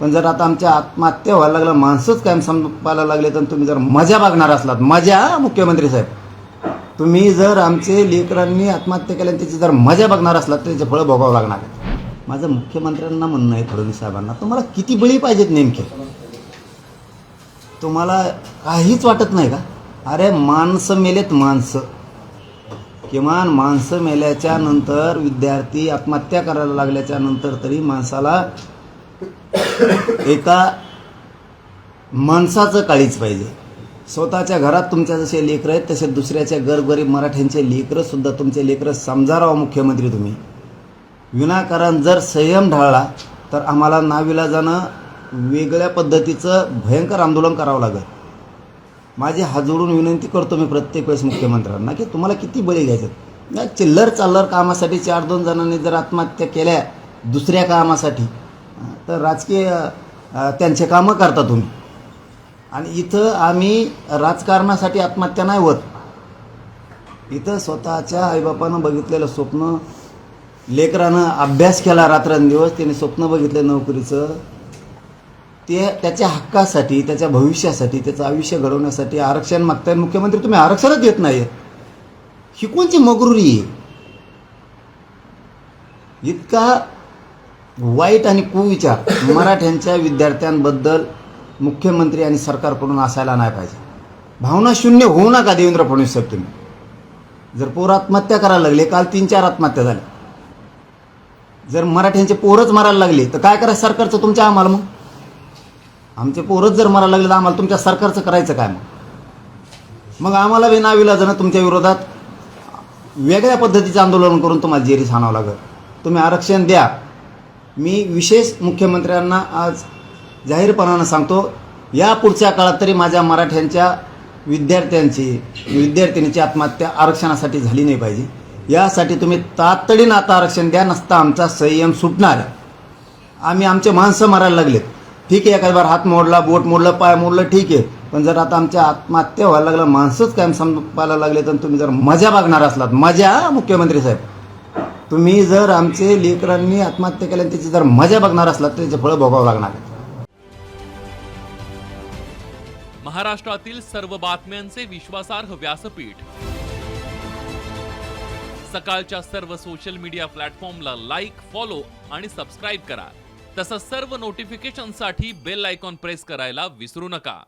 पण जर आता आमच्या आत्महत्या व्हायला लागलं माणसंच कायम संपायला लागले तर तुम्ही जर मजा बघणार असलात. मजा मुख्यमंत्री साहेब. तुम्ही जर आमचे लेकरांनी आत्महत्या केल्या त्याची जर मजा बघणार असलात तर त्याचे फळं भोगावं लागणार माझं मुख्यमंत्र्यांना म्हणणं आहे फडणवीस साहेबांना तुम्हाला किती बळी पाहिजेत नेमके? तुम्हाला काहीच वाटत नाही का? अरे माणसं मेलेत माणसं. किमान माणसं मेल्याच्या नंतर विद्यार्थी आत्महत्या करायला लागल्याच्या नंतर तरी माणसाला एका माणसाचं काळीच पाहिजे. स्वतःच्या घरात तुमच्या जसे लेकरं आहेत तसे दुसऱ्याच्या गरगरीब मराठ्यांचे लेकरंसुद्धा तुमचे लेकरं समजारावं मुख्यमंत्री तुम्ही. विनाकारण जर संयम ढाळला तर आम्हाला नावीला जाणं वेगळ्या पद्धतीचं भयंकर आंदोलन करावं लागेल. माझी हात जोडून विनंती करतो मी प्रत्येक वेळेस मुख्यमंत्र्यांना की तुम्हाला किती बळी घ्यायचं या चिल्लर चाल्लर कामासाठी चार दोन जणांनी जर आत्महत्या केल्या दुसऱ्या कामासाठी तर राजकीय त्यांचे कामं करता तुम्ही. आणि इथं आम्ही राजकारणासाठी आत्महत्या नाही होत. इथं स्वतःच्या आईबापानं बघितलेलं स्वप्न लेकरानं अभ्यास केला रात्रंदिवस त्याने स्वप्न बघितलं नोकरीचं. ते त्याच्या हक्कासाठी त्याच्या भविष्यासाठी त्याचं आयुष्य घडवण्यासाठी आरक्षण मागताय. मुख्यमंत्री तुम्ही आरक्षणच देत नाही ही कोणची मगरुरी आहे? इतका वाईट आणि कुविचार मराठ्यांच्या विद्यार्थ्यांबद्दल मुख्यमंत्री आणि सरकारकडून असायला नाही पाहिजे. भावना शून्य होऊ नका देवेंद्र फडणवीस साहेब तुम्ही. जर पोर आत्महत्या करायला लागले काल तीन चार आत्महत्या झाल्या. जर मराठ्यांचे पोरच मारायला लागले तर काय करायचं? सरकारचं तुमच्या आम्हाला मग? आमचे पोरच जर मारायला लागले तर आम्हाला तुमच्या सरकारचं करायचं काय मग? मग आम्हाला बी नाविलाजानं तुमच्या विरोधात वेगळ्या पद्धतीचं आंदोलन करून तुम्हाला जेरीस आणावं लागेल. तुम्ही आरक्षण द्या. मी विशेष मुख्यमंत्र्यांना आज जाहीरपणानं सांगतो या पुढच्या काळात तरी माझ्या मराठ्यांच्या विद्यार्थ्यांची विद्यार्थिनीची आत्महत्या आरक्षणासाठी झाली नाही पाहिजे. यासाठी तुम्ही तातडीनं आता आरक्षण द्या नसता आमचा संयम सुटणार. आम्ही आमचे माणसं मारायला लागलेत. ठीक आहे एखाद्या बार हात मोडला बोट मोडलं पाय मोडलं ठीक आहे. पण जर आता आमच्या आत्महत्या व्हायला लागलं माणसंच कायम संपायला लागले तर तुम्ही जर मजा बघणार असलात मजा मुख्यमंत्री साहेब. तुम्ही जर आमचे लेकरांनी आत्महत्या केल्या त्याची जर मजा बघणार असलात तर त्याचे फळं भोगावं लागणार महाराष्ट्रातील सर्व बातम्यांचे विश्वासार्ह व्यासपीठ. सकाळच्या सर्व सोशल मीडिया प्लॅटफॉर्मला लाईक फॉलो आणि सबस्क्राईब करा. तसंच सर्व नोटिफिकेशनसाठी बेल आयकॉन प्रेस करायला विसरू नका.